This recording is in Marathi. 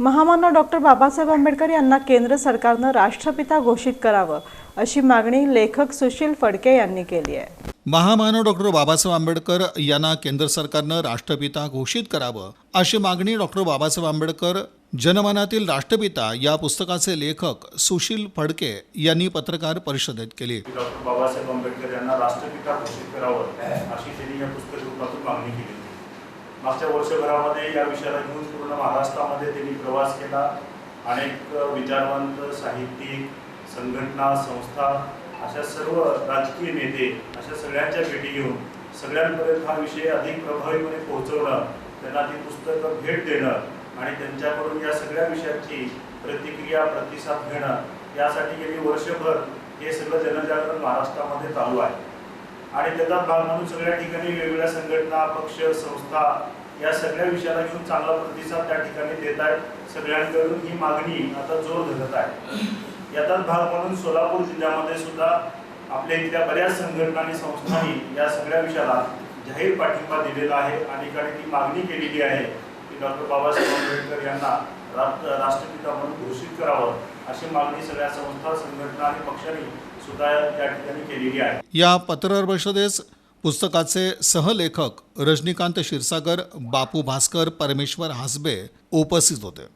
महामानव डॉक्टर बाबासाहेब आंबेडकर यांना केंद्र सरकारनं राष्ट्रपिता घोषित करावं अशी मागणी लेखक सुशील फडके यांनी केली आहे. महामानव डॉक्टर बाबासाहेब आंबेडकर यांना केंद्र सरकारनं राष्ट्रपिता घोषित करावं अशी मागणी डॉक्टर बाबासाहेब आंबेडकर जनमनातील राष्ट्रपिता या पुस्तकाचे लेखक सुशील फडके यांनी पत्रकार परिषदेत केली. डॉक्टर बाबासाहेब आंबेडकर यांना राष्ट्रपिता घोषित करावं अशी त्यांनी या पुस्तक रूपातून मागणी केली. मागच्या वर्षभरामध्ये या विषयाला घेऊन पूर्ण महाराष्ट्रामध्ये त्यांनी प्रवास केला. अनेक विचारवंत साहित्यिक संघटना संस्था अशा सर्व राजकीय नेते अशा सगळ्यांच्या भेटी घेऊन सगळ्यांपर्यंत हा विषय अधिक प्रभावीपणे पोहोचवणं त्यांना ती पुस्तकं भेट देणं आणि त्यांच्याकडून या सगळ्या विषयाची प्रतिक्रिया प्रतिसाद घेणं यासाठी गेली वर्षभर हे सगळं जनजागरण महाराष्ट्रामध्ये चालू आहे. आणि त्याचा भाग म्हणून सगळ्या ठिकाणी वेगवेगळ्या संघटना पक्ष संस्था या सगळ्या विषयाला घेऊन चांगला प्रतिसाद त्या ठिकाणी देत आहेत. सगळ्यांकडून ही मागणी आता जोर धरत आहे. याचाच भाग म्हणून सोलापूर जिल्ह्यामध्ये सुद्धा आपल्या इथल्या बऱ्याच संघटना आणि संस्थांनी या सगळ्या विषयाला जाहीर पाठिंबा दिलेला आहे अनेकांनी ती मागणी केलेली आहे डॉक्टर बाबासाहेब आंबेडकर यांना राष्ट्रपिता म्हणून घोषित करावं अशी मागणी सगळ्या संस्था संघटना आणि पक्षांनी सुद्धा या ठिकाणी केलेली आहे. या पत्रकार परिषदेस पुस्तकाचे सहलेखक रजनीकांत क्षीरसागर बापू भास्कर परमेश्वर हासबे उपस्थित होते.